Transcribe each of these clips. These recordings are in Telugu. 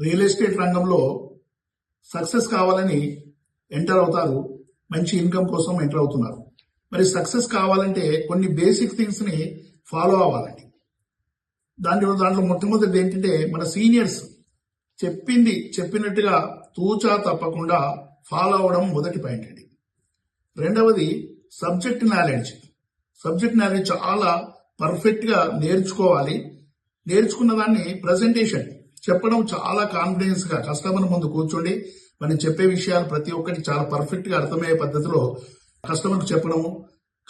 రియల్ ఎస్టేట్ రంగంలో సక్సెస్ కావాలని ఎంటర్ అవుతారు మంచి ఇన్కమ్ కోసం ఎంటర్ అవుతున్నారు. మరి సక్సెస్ కావాలంటే కొన్ని బేసిక్ థింగ్స్ని ఫాలో అవ్వాలండి. దాంట్లో దాంట్లో మొట్టమొదటిది ఏంటంటే మన సీనియర్స్ చెప్పింది చెప్పినట్టుగా తూచా తప్పకుండా ఫాలో అవడం మొదటి పాయింట్ అండి. రెండవది సబ్జెక్ట్ నాలెడ్జ్. సబ్జెక్ట్ నాలెడ్జ్ చాలా పర్ఫెక్ట్గా నేర్చుకోవాలి. నేర్చుకున్న దాన్ని ప్రజెంటేషన్ చెప్పడం చాలా కాన్ఫిడెన్స్గా కస్టమర్ ముందు కూర్చోండి. మనం చెప్పే విషయాలు ప్రతి ఒక్కటి చాలా పర్ఫెక్ట్గా అర్థమయ్యే పద్ధతిలో కస్టమర్కు చెప్పడము.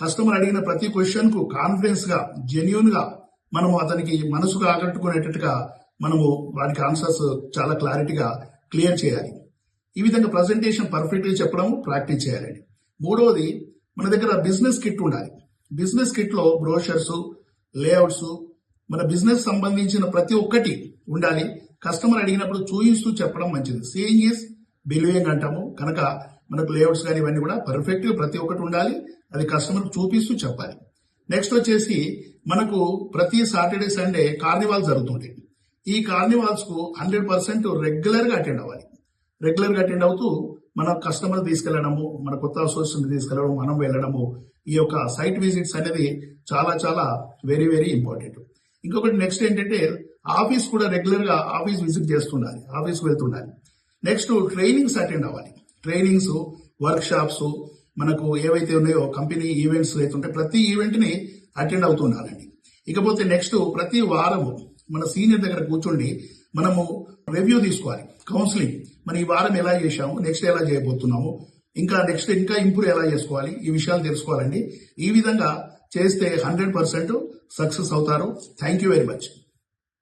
కస్టమర్ అడిగిన ప్రతి క్వశ్చన్కు కాన్ఫిడెన్స్గా జెన్యున్గా మనము అతనికి మనసుకు ఆకట్టుకునేటట్టుగా మనము వాటికి ఆన్సర్స్ చాలా క్లారిటీగా క్లియర్ చేయాలి. ఈ విధంగా ప్రజెంటేషన్ పర్ఫెక్ట్గా చెప్పడం ప్రాక్టీస్ చేయాలండి. మూడవది మన దగ్గర బిజినెస్ కిట్ ఉండాలి. బిజినెస్ కిట్లో బ్రోషర్స్ లేఅవుట్స్ మన బిజినెస్ సంబంధించిన ప్రతి ఒక్కటి ఉండాలి. కస్టమర్ అడిగినప్పుడు చూయిస్తూ చెప్పడం మంచిది. సేయింగ్ ఈస్ బిలీవింగ్ అంటాము. కనుక మనకు లేఅవుట్స్ కానీ ఇవన్నీ కూడా పర్ఫెక్ట్గా ప్రతి ఒక్కటి ఉండాలి. అది కస్టమర్కి చూపిస్తూ చెప్పాలి. నెక్స్ట్ వచ్చేసి మనకు ప్రతి సాటర్డే సండే కార్నివాల్ జరుగుతుంటాయి. ఈ కార్నివాల్స్కు హండ్రెడ్ పర్సెంట్ రెగ్యులర్గా అటెండ్ అవ్వాలి. రెగ్యులర్గా అటెండ్ అవుతూ మన కస్టమర్ తీసుకెళ్ళడము మన కొత్త అసోసియేషన్ తీసుకెళ్ళడం మనం వెళ్ళడము ఈ యొక్క సైట్ విజిట్స్ అనేది చాలా చాలా వెరీ వెరీ ఇంపార్టెంట్ ఇంకొకటి నెక్స్ట్ ఏంటంటే ఆఫీస్ కూడా రెగ్యులర్గా ఆఫీస్ విజిట్ చేస్తుండాలి ఆఫీస్ వెళ్తుండాలి. నెక్స్ట్ ట్రైనింగ్స్ అటెండ్ అవ్వాలి. ట్రైనింగ్స్ వర్క్ షాప్స్ మనకు ఏవైతే ఉన్నాయో కంపెనీ ఈవెంట్స్ అవుతుంటే ప్రతి ఈవెంట్ని అటెండ్ అవుతుండాలండి. ఇకపోతే నెక్స్ట్ ప్రతి వారము మన సీనియర్ దగ్గర కూర్చోండి మనము రివ్యూ తీసుకోవాలి. కౌన్సిలింగ్ మన ఈ వారం ఎలా చేశాము నెక్స్ట్ ఎలా చేయబోతున్నాము ఇంకా నెక్స్ట్ ఇంకా ఇంప్రూవ్ ఎలా చేసుకోవాలి ఈ విషయాలు తెలుసుకోవాలండి. ఈ విధంగా చేస్తే హండ్రెడ్ పర్సెంట్ సక్సెస్ అవుతారు. Thank you very much.